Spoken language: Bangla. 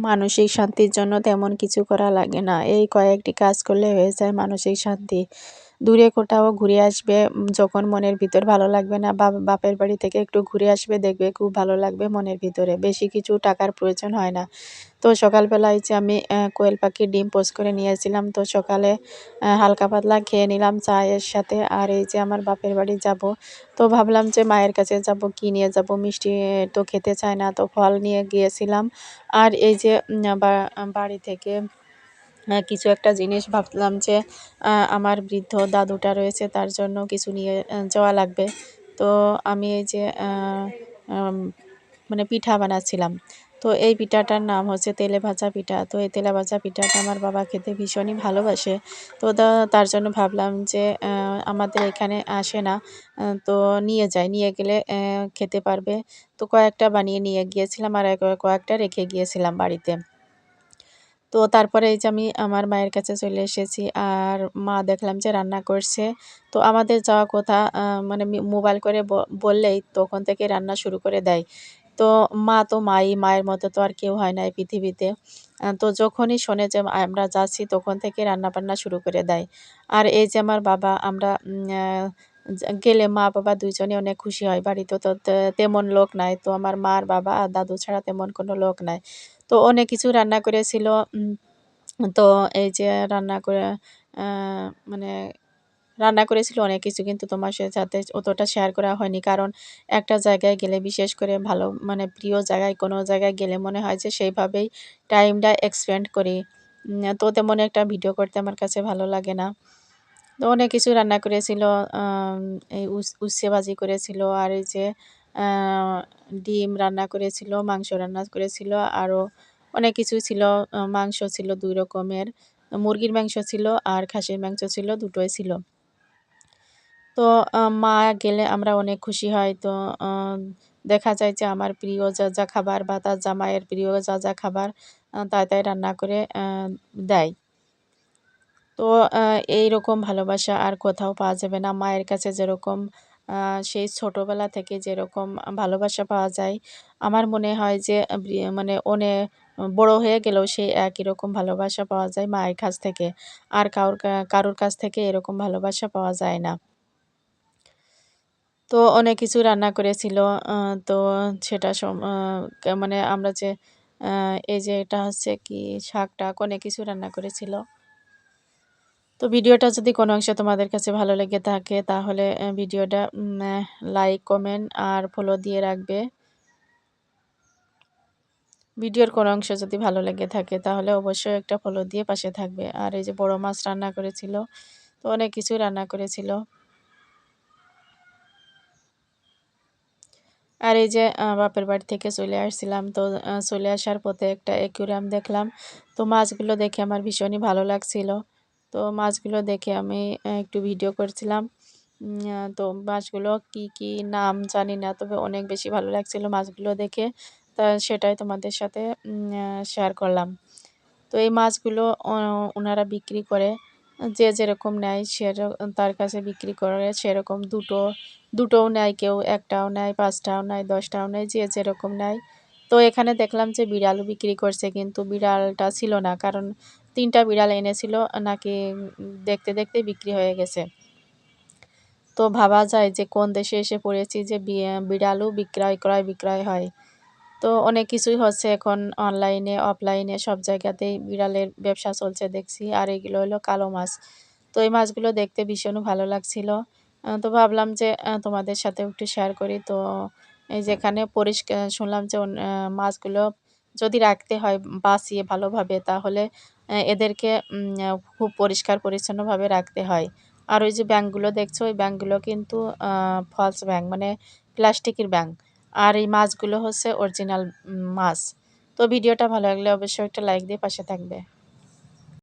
মানসিক শান্তির জন্য তেমন কিছু করা লাগে না। এই কয়েকটি কাজ করলে হয়ে যায় মানসিক শান্তি। দূরে কোথাও ঘুরে আসবে যখন মনের ভিতর ভালো লাগবে না, বা বাপের বাড়ি থেকে একটু ঘুরে আসবে, দেখবে খুব ভালো লাগবে মনের ভিতরে। বেশি কিছু টাকার প্রয়োজন হয় না। তো সকালবেলায় যে আমি কোয়েল পাখির ডিম পোস্ট করে নিয়েছিলাম তো সকালে হালকা পাতলা খেয়ে নিলাম চায়ের সাথে। আর এই যে আমার বাপের বাড়ি যাব, তো ভাবলাম যে মায়ের কাছে যাব, কি নিয়ে যাব? মিষ্টি তো খেতে চায় না, তো ফল নিয়ে গিয়েছিলাম। আর এই যে বাড়ি থেকে কিছু একটা জিনিস ভাবলাম যে আমার বৃদ্ধ দাদুটা রয়েছে, তার জন্য কিছু নিয়ে যাওয়া লাগবে। তো আমি এই যে মানে পিঠা বানাচ্ছিলাম। তো এই পিঠাটার নাম হচ্ছে তেলে ভাজা পিঠা। তো এই তেলে ভাজা পিঠাটা আমার বাবা খেতে ভীষণই ভালোবাসে। তো তার জন্য ভাবলাম যে আমাদের এখানে আসে না তো নিয়ে যাই। নিয়ে গেলে খেতে পারবে। তো কয়েকটা বানিয়ে নিয়ে গিয়েছিলাম আর কয়েকটা রেখে গিয়েছিলাম বাড়িতে। তো তারপরে এই যে আমি আমার মায়ের কাছে চলে এসেছি আর মা দেখলাম যে রান্না করছে। তো আমাদের যাওয়া কথা মানে মোবাইল করে বললেই তখন থেকে রান্না শুরু করে দেয়। তো মা তো মাই, মায়ের মতো তো আর কেউ হয় না এই পৃথিবীতে। তো যখনই শোনে যে আমরা যাচ্ছি তখন থেকে রান্না বান্না শুরু করে দেয়। আর এই যে আমার বাবা, আমরা গেলে মা বাবা দুজনে অনেক খুশি হয় বাড়িতে। তো, তেমন লোক নাই। তো আমার মার বাবা আর দাদু ছাড়া তেমন কোনো লোক নাই। তো অনেক কিছু রান্না করেছিল তো এই যে রান্না করে মানে রান্না করেছিল অনেক কিছু, কিন্তু তোমার সাথে অতটা শেয়ার করা হয়নি। কারণ একটা জায়গায় গেলে, বিশেষ করে ভালো মানে প্রিয় জায়গায়, কোনো জায়গায় গেলে মনে হয় যে সেইভাবেই টাইমটা এক্সপেন্ড করি। তো তেমন একটা ভিডিও করতে আমার কাছে ভালো লাগে না। তো অনেক কিছু রান্না করেছিল এই উচ্ছে ভাজি করেছিল, আর এই যে ডিম রান্না করেছিল, মাংস রান্না করেছিল আরও অনেক কিছু ছিল। মাংস ছিল দুই রকমের। মুরগির মাংস ছিল আর খাসির মাংস ছিল, দুটোই ছিল। তো মা গেলে আমরা অনেক খুশি হয়। তো দেখা যায় যে আমার প্রিয় যা যা খাবার বা তার জামাইয়ের প্রিয় যা যা খাবার তাই তাই রান্না করে দেয়। তো এই রকম ভালোবাসা আর কোথাও পাওয়া যাবে না। মায়ের কাছে যেরকম সেই ছোটোবেলা থেকে যেরকম ভালোবাসা পাওয়া যায়, আমার মনে হয় যে মানে অনেক বড় হয়ে গেলেও সেই একই রকম ভালোবাসা পাওয়া যায় মায়ের কাছ থেকে। আর কারোর কারোর কাছ থেকে এরকম ভালোবাসা পাওয়া যায় না। তো অনেক কিছু রান্না করেছিল তো সেটা মানে আমরা যে এই যে এটা হচ্ছে কি, শাক, টাক অনেক কিছু রান্না করেছিল। তো ভিডিওটা যদি কোনো অংশে তোমাদের কাছে ভালো লেগে থাকে, তাহলে ভিডিওটা লাইক কমেন্ট আর ফলো দিয়ে রাখবে। ভিডিওর কোনো অংশ যদি ভালো লেগে থাকে, তাহলে অবশ্যই একটা ফলো দিয়ে পাশে থাকবে। আর এই যে বড় মাছ রান্না করেছিল, তো অনেক কিছু রান্না করেছিল। আর এই যে বাপের বাড়ি থেকে চলে আসছিলাম, তো চলে আসার পথে একটা একুরাম দেখলাম। তো মাছগুলো দেখে আমার ভীষণই ভালো লাগছিল। তো মাছগুলো দেখে আমি একটু ভিডিও করছিলাম। তো মাছগুলো কি কি নাম জানি না, তবে অনেক বেশি ভালো লাগছিল মাছগুলো দেখে। তা সেটাই তোমাদের সাথে শেয়ার করলাম। তো এই মাছগুলো ওনারা বিক্রি করে, যে যেরকম নেয় সে তার কাছে বিক্রি করে সেরকম দুটো, দুটোও নেয় কেউ, একটাও নেয়, পাঁচটাও নেয়, দশটাও নেয়, যে যেরকম নেয়। তো এখানে দেখলাম যে বিড়ালও বিক্রি করছে, কিন্তু বিড়ালটা ছিল না। কারণ তিনটা বিড়াল এনেছিল, নাকি দেখতে দেখতে বিক্রি হয়ে গেছে। তো ভাবা যায় যে কোন দেশে এসে পড়েছি যে বিড়ালও বিক্রয়, ক্রয়, বিক্রয় হয়। তো অনেক কিছুই হচ্ছে এখন অনলাইনে অফলাইনে সব জায়গাতেই বিড়ালের ব্যবসা চলছে দেখছি। আর এগুলো হলো কালো মাছ। তো এই মাছগুলো দেখতে ভীষণ ভালো লাগছিল। তো ভাবলাম যে তোমাদের সাথে একটু শেয়ার করি। তো যেখানে পরিষ্কার, শুনলাম যে মাছগুলো যদি রাখতে হয় বাঁচিয়ে ভালোভাবে, তাহলে এদেরকে খুব পরিষ্কার পরিচ্ছন্নভাবে রাখতে হয়। আর ওই যে ব্যাঙ্কগুলো দেখছ, ওই ব্যাঙ্কগুলো কিন্তু ফলস ব্যাঙ্ক মানে প্লাস্টিকের ব্যাঙ্ক আর এই মাছগুলো হচ্ছে অরিজিনাল মাছ। তো ভিডিওটা ভালো লাগলে অবশ্যই একটা লাইক দিয়ে পাশে থাকবে।